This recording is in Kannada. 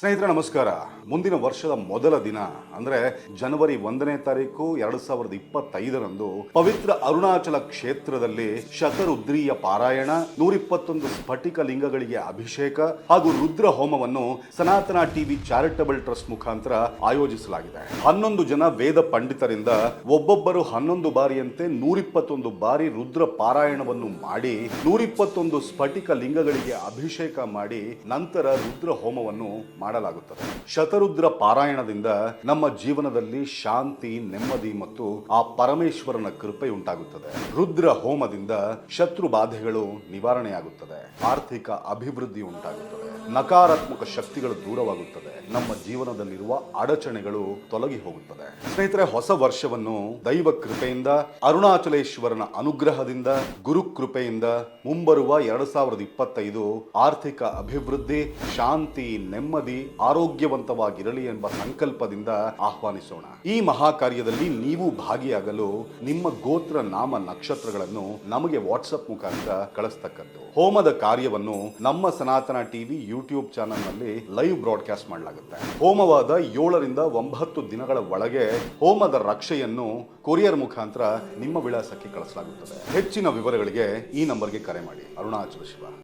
ಸ್ನೇಹಿತರೆ, ನಮಸ್ಕಾರ. ಮುಂದಿನ ವರ್ಷದ ಮೊದಲ ದಿನ, ಅಂದ್ರೆ ಜನವರಿ ಒಂದನೇ ತಾರೀಕು ಎರಡ್ ಸಾವಿರದ ಇಪ್ಪತ್ತೈದರಂದು ಪವಿತ್ರ ಅರುಣಾಚಲ ಕ್ಷೇತ್ರದಲ್ಲಿ ಶತರುದ್ರಿಯ ಪಾರಾಯಣ, ನೂರಿಪ್ಪತ್ತೊಂದು ಸ್ಫಟಿಕ ಲಿಂಗಗಳಿಗೆ ಅಭಿಷೇಕ ಹಾಗೂ ರುದ್ರ ಹೋಮವನ್ನು ಸನಾತನ ಟಿವಿ ಚಾರಿಟಬಲ್ ಟ್ರಸ್ಟ್ ಮುಖಾಂತರ ಆಯೋಜಿಸಲಾಗಿದೆ. ಹನ್ನೊಂದು ಜನ ವೇದ ಪಂಡಿತರಿಂದ ಒಬ್ಬೊಬ್ಬರು ಹನ್ನೊಂದು ಬಾರಿಯಂತೆ ನೂರಿಪ್ಪತ್ತೊಂದು ಬಾರಿ ರುದ್ರ ಪಾರಾಯಣವನ್ನು ಮಾಡಿ, ನೂರಿಪ್ಪತ್ತೊಂದು ಸ್ಫಟಿಕ ಲಿಂಗಗಳಿಗೆ ಅಭಿಷೇಕ ಮಾಡಿ ನಂತರ ರುದ್ರ ಹೋಮವನ್ನು ಮಾಡಲಾಗುತ್ತದೆ. ಶತರುದ್ರ ಪಾರಾಯಣದಿಂದ ನಮ್ಮ ಜೀವನದಲ್ಲಿ ಶಾಂತಿ, ನೆಮ್ಮದಿ ಮತ್ತು ಆ ಪರಮೇಶ್ವರನ ಕೃಪೆ ಉಂಟಾಗುತ್ತದೆ. ರುದ್ರ ಹೋಮದಿಂದ ಶತ್ರು ಬಾಧೆಗಳು ನಿವಾರಣೆಯಾಗುತ್ತದೆ. ಆರ್ಥಿಕ ಅಭಿವೃದ್ಧಿ ಉಂಟಾಗುತ್ತದೆ. ನಕಾರಾತ್ಮಕ ಶಕ್ತಿಗಳು ದೂರವಾಗುತ್ತದೆ. ನಮ್ಮ ಜೀವನದಲ್ಲಿರುವ ಅಡಚಣೆಗಳು ತೊಲಗಿ ಹೋಗುತ್ತದೆ. ಸ್ನೇಹಿತರೆ, ಹೊಸ ವರ್ಷವನ್ನು ದೈವ ಕೃಪೆಯಿಂದ, ಅರುಣಾಚಲೇಶ್ವರನ ಅನುಗ್ರಹದಿಂದ, ಗುರು ಕೃಪೆಯಿಂದ ಮುಂಬರುವ ಎರಡ್ ಸಾವಿರದ ಇಪ್ಪತ್ತೈದು ಆರ್ಥಿಕ ಅಭಿವೃದ್ಧಿ, ಶಾಂತಿ, ನೆಮ್ಮದಿ, ಆರೋಗ್ಯವಂತವಾಗಿರಲಿ ಎಂಬ ಸಂಕಲ್ಪದಿಂದ ಆಹ್ವಾನಿಸೋಣ. ಈ ಮಹಾ ಕಾರ್ಯದಲ್ಲಿ ನೀವು ಭಾಗಿಯಾಗಲು ನಿಮ್ಮ ಗೋತ್ರ, ನಾಮ, ನಕ್ಷತ್ರಗಳನ್ನು ನಮಗೆ ವಾಟ್ಸಪ್ ಮುಖಾಂತರ ಕಳಿಸ್ತಕ್ಕದ್ದು. ಹೋಮದ ಕಾರ್ಯವನ್ನು ನಮ್ಮ ಸನಾತನ ಟಿವಿ ಯೂಟ್ಯೂಬ್ ಚಾನಲ್ನಲ್ಲಿ ಲೈವ್ ಬ್ರಾಡ್ಕಾಸ್ಟ್ ಮಾಡಲಾಗುತ್ತೆ. ಹೋಮವಾದ ಏಳರಿಂದ ಒಂಬತ್ತು ದಿನಗಳ ಒಳಗೆ ಹೋಮದ ರಕ್ಷೆಯನ್ನು ಕೊರಿಯರ್ ಮುಖಾಂತರ ನಿಮ್ಮ ವಿಳಾಸಕ್ಕೆ ಕಳಿಸಲಾಗುತ್ತದೆ. ಹೆಚ್ಚಿನ ವಿವರಗಳಿಗೆ ಈ ನಂಬರ್ಗೆ ಕರೆ ಮಾಡಿ. ಅರುಣಾಚಲ ಶಿವ.